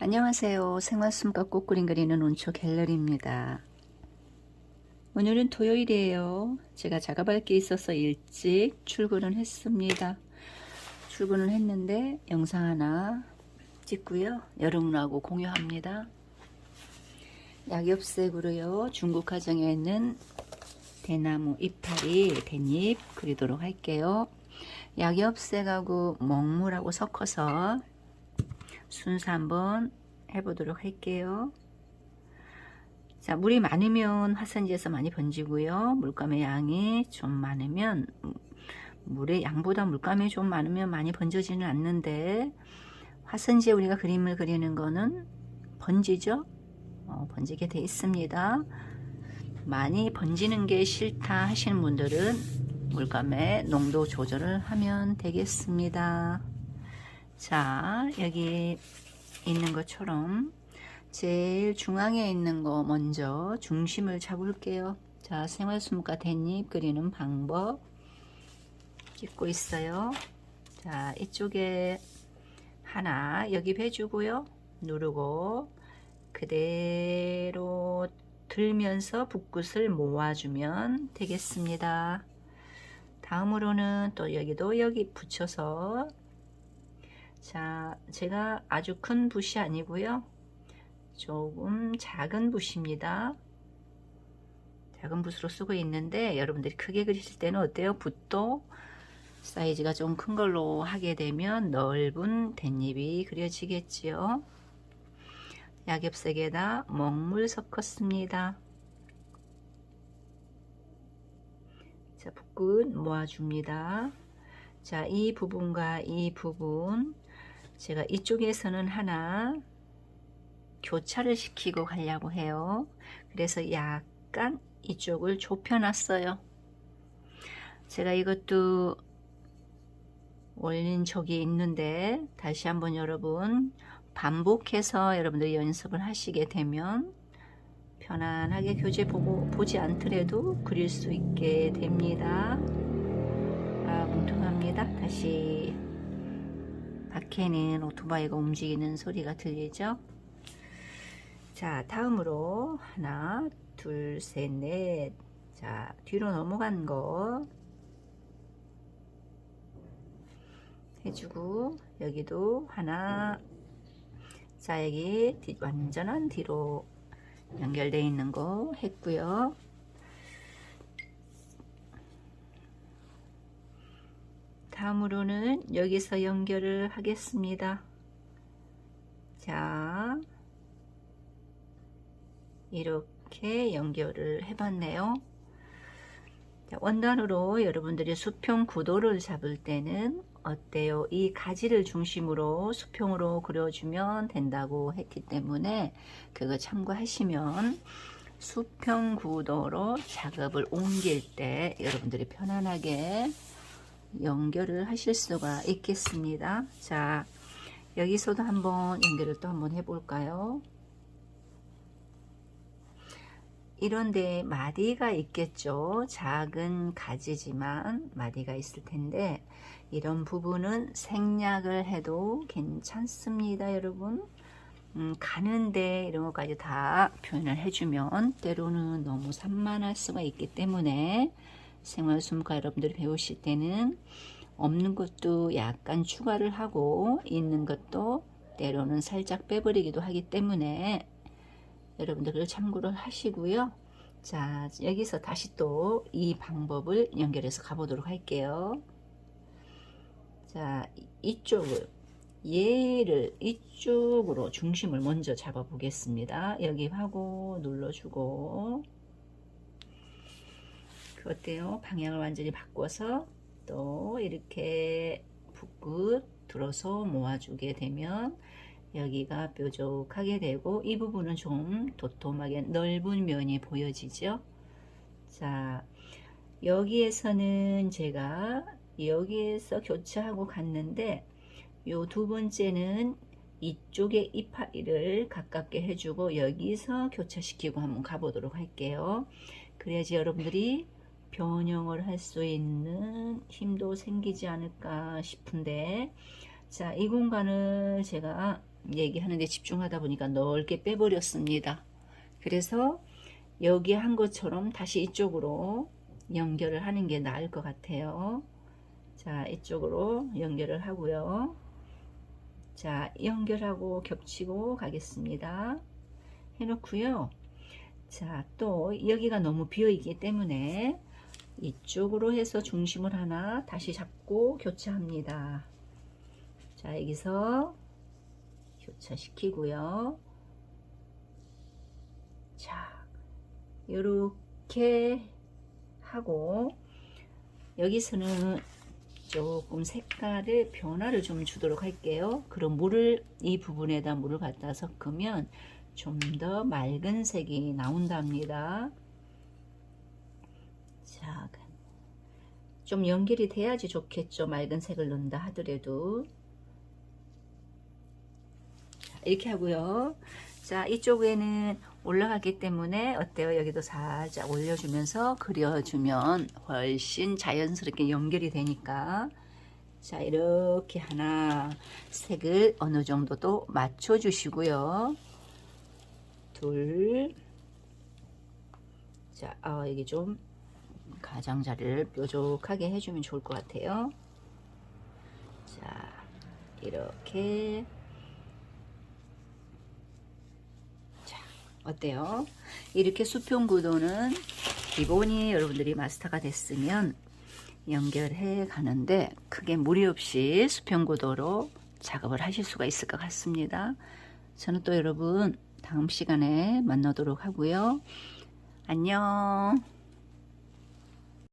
안녕하세요. 생활숨과 꽃그림 그리는 온초 갤러리입니다. 오늘은 토요일이에요. 제가 작업할 게 있어서 일찍 출근을 했습니다. 출근을 했는데 영상 하나 찍고요. 여러분하고 공유합니다. 약엽색으로요. 중국 가정에 있는 대나무 이파리 대잎 그리도록 할게요. 약엽색하고 먹물하고 섞어서 순서 한번 해보도록 할게요. 자, 물이 많으면 화산지에서 많이 번지고요. 물감의 양이 좀 많으면 물의 양보다 물감이 좀 많으면 많이 번져지는 않는데 화산지에 우리가 그림을 그리는 거는 번지죠. 어, 번지게 돼 있습니다. 많이 번지는 게 싫다 하시는 분들은 물감의 농도 조절을 하면 되겠습니다. 자, 여기 있는 것처럼 제일 중앙에 있는 거 먼저 중심을 잡을게요. 자, 생활숨과 댄잎 그리는 방법 찍고 있어요. 자, 이쪽에 하나 여기 해주고요. 누르고 그대로 들면서 붓끝을 모아주면 되겠습니다. 다음으로는 또 여기도 여기 붙여서 자, 제가 아주 큰 붓이 아니고요. 조금 작은 붓입니다. 작은 붓으로 쓰고 있는데 여러분들이 크게 그리실 때는 어때요? 붓도 사이즈가 좀 큰 걸로 하게 되면 넓은 댄잎이 그려지겠지요. 약엽색에다 먹물 섞었습니다. 자, 붓끝 모아줍니다. 자, 이 부분과 이 부분 제가 이쪽에서는 하나 교차를 시키고 가려고 해요. 그래서 약간 이쪽을 좁혀놨어요. 제가 이것도 올린 적이 있는데 다시 한번 여러분 반복해서 여러분들 연습을 하시게 되면 편안하게 교재 보고 보지 않더라도 그릴 수 있게 됩니다. 아, 뭉퉁합니다. 다시 밖에는 오토바이가 움직이는 소리가 들리죠? 자, 다음으로 하나, 둘, 셋, 넷. 자, 뒤로 넘어간 거 해주고 여기도 하나. 자, 여기 뒤, 완전한 뒤로 연결되어 있는 거 했고요. 다음으로는 여기서 연결을 하겠습니다. 자, 이렇게 연결을 해봤네요. 자, 원단으로 여러분들이 수평 구도를 잡을 때는 어때요? 이 가지를 중심으로 수평으로 그려주면 된다고 했기 때문에 그거 참고하시면 수평 구도로 작업을 옮길 때 여러분들이 편안하게 연결을 하실 수가 있겠습니다. 자, 여기서도 한번 연결을 또 한번 해볼까요? 이런데 마디가 있겠죠. 작은 가지지만 마디가 있을 텐데 이런 부분은 생략을 해도 괜찮습니다, 여러분. 음, 가는데 이런 것까지 다 표현을 해주면 때로는 너무 산만할 수가 있기 때문에 생활숨과 여러분들이 배우실 때는 없는 것도 약간 추가를 하고 있는 것도 때로는 살짝 빼버리기도 하기 때문에 여러분들 그걸 참고를 하시고요. 자, 여기서 다시 또 이 방법을 연결해서 가보도록 할게요. 자, 이쪽을 얘를 이쪽으로 중심을 먼저 잡아 보겠습니다. 여기 하고 눌러주고 그 어때요? 방향을 완전히 바꿔서 또 이렇게 붓끝 들어서 모아주게 되면 여기가 뾰족하게 되고 이 부분은 좀 도톰하게 넓은 면이 보여지죠. 자, 여기에서는 제가 여기에서 교차하고 갔는데 요 두 번째는 이쪽에 이파리를 가깝게 해주고 여기서 교차시키고 한번 가보도록 할게요. 그래야지 여러분들이 변형을 할 수 있는 힘도 생기지 않을까 싶은데 자 이 공간을 제가 얘기하는데 집중하다 보니까 넓게 빼버렸습니다. 그래서 여기 한 것처럼 다시 이쪽으로 연결을 하는 게 나을 것 같아요. 자, 이쪽으로 연결을 하고요. 자, 연결하고 겹치고 가겠습니다. 해놓고요. 자, 또 여기가 너무 비어 있기 때문에 이쪽으로 해서 중심을 하나 다시 잡고 교차합니다. 자, 여기서 교차시키고요. 자, 이렇게 하고 여기서는 조금 색깔의 변화를 좀 주도록 할게요. 그럼 물을 이 부분에다 물을 갖다 섞으면 좀 더 맑은 색이 나온답니다. 자, 좀 연결이 돼야지 좋겠죠. 맑은 색을 넣는다 하더라도. 자, 이렇게 하고요. 자, 이쪽에는 올라가기 때문에 어때요? 여기도 살짝 올려주면서 그려주면 훨씬 자연스럽게 연결이 되니까. 자, 이렇게 하나 색을 어느 정도 또 맞춰 주시고요. 둘. 자, 아, 이게 좀 가장자리를 뾰족하게 해주면 좋을 것 같아요. 자, 이렇게. 자, 어때요? 이렇게 수평 구도는 기본이 여러분들이 마스터가 됐으면 연결해 가는데 크게 무리 없이 수평 구도로 작업을 하실 수가 있을 것 같습니다. 저는 또 여러분 다음 시간에 만나도록 하고요. 안녕.